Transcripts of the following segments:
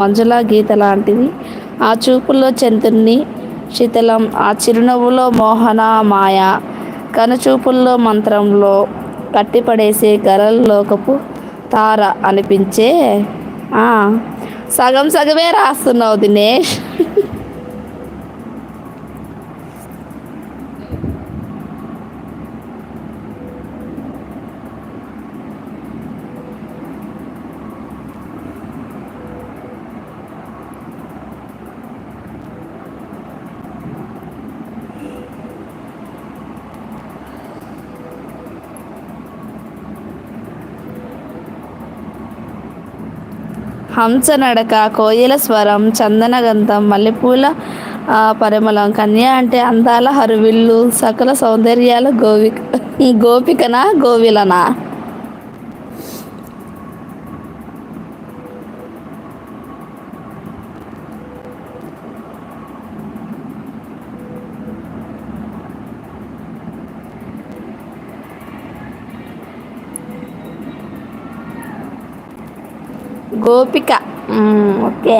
మంజుల గీత లాంటివి ఆ చూపుల్లో చంద్రుని శిథిలం ఆ చిరునవ్వులో మోహన మాయ కనుచూపుల్లో మంత్రంలో కట్టిపడేసే గరళలోకపు తార అనిపించే సగం సగమే రాస్తున్నావు దినేష్. హంసనడక కోయిల స్వరం చందనగంధం మల్లెపూల పరిమళం కన్య అంటే అందాల హరువిల్లు సకల సౌందర్యాల గోవి గోపికనా గోవిలనా? గోపిక ఓకే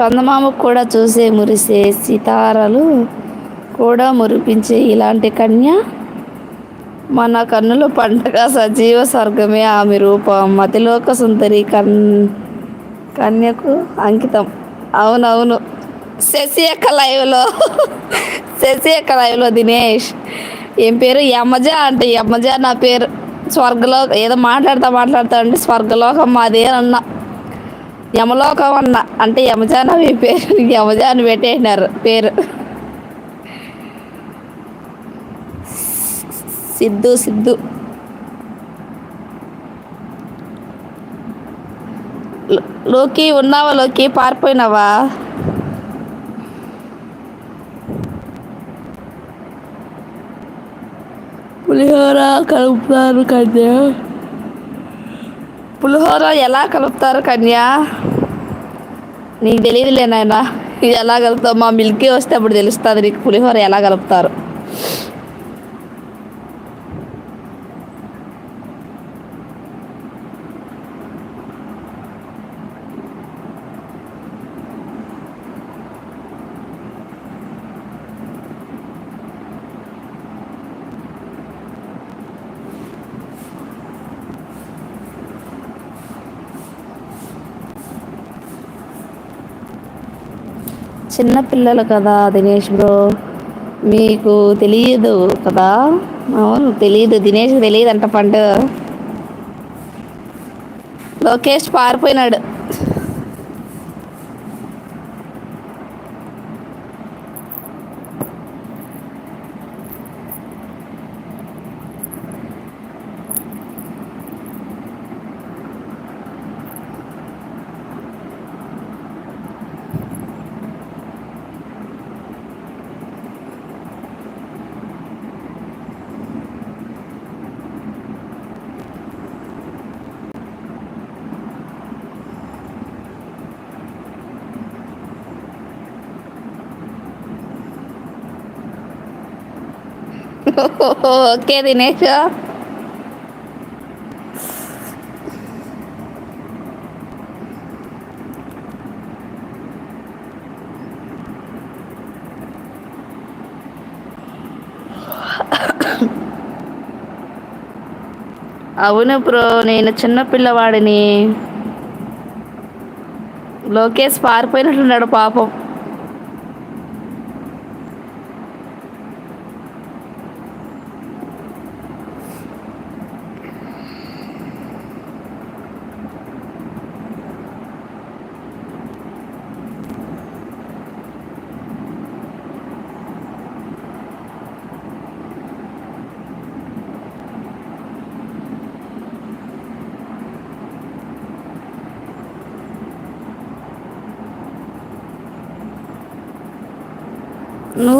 చందమామ కూడా చూసే మురిసే సితారలు కూడా మురిపించే ఇలాంటి కన్య మన కన్నుల పంటగ సజీవ స్వర్గమే ఆమె రూపం. మతిలోక సుందరి కన్ కన్యకు అంకితం. అవునవును. శశి యొక్క లైవ్లో శశి యొక్క లైవ్లో దినేష్. ఏం పేరు? యమజ అంటే యమజ నా పేరు. స్వర్గలో ఏదో మాట్లాడతా మాట్లాడతా అంటే స్వర్గలోకం మాదే అన్నా. యమలోకం అన్న అంటే యమజాన్ అవి పేరు యమజాన్ పెట్టేసినారు పేరు. సిద్ధు సిద్ధు. లోకి ఉన్నావా లోకి? పారిపోయినావా? పులిహోర కలుపుతారు కదా పులిహోర ఎలా కలుపుతారు కన్యా? నీకు తెలియదులే నాయన. ఎలా కలుపుతావు? మా మిల్కీ వస్తే అప్పుడు తెలుస్తుంది నీకు పులిహోర ఎలా కలుపుతారు. చిన్నపిల్లలు కదా దినేష్ బ్రో. మీకు తెలియదు కదా? అవును తెలియదు దినేష్ తెలియదు అంట పండు. లోకేష్ పారిపోయినాడు. ఓకే దినేష్. అవును బ్రో నేను చిన్న పిల్లవాడిని. లోకేష్ పారిపోయినట్టున్నాడు పాపం.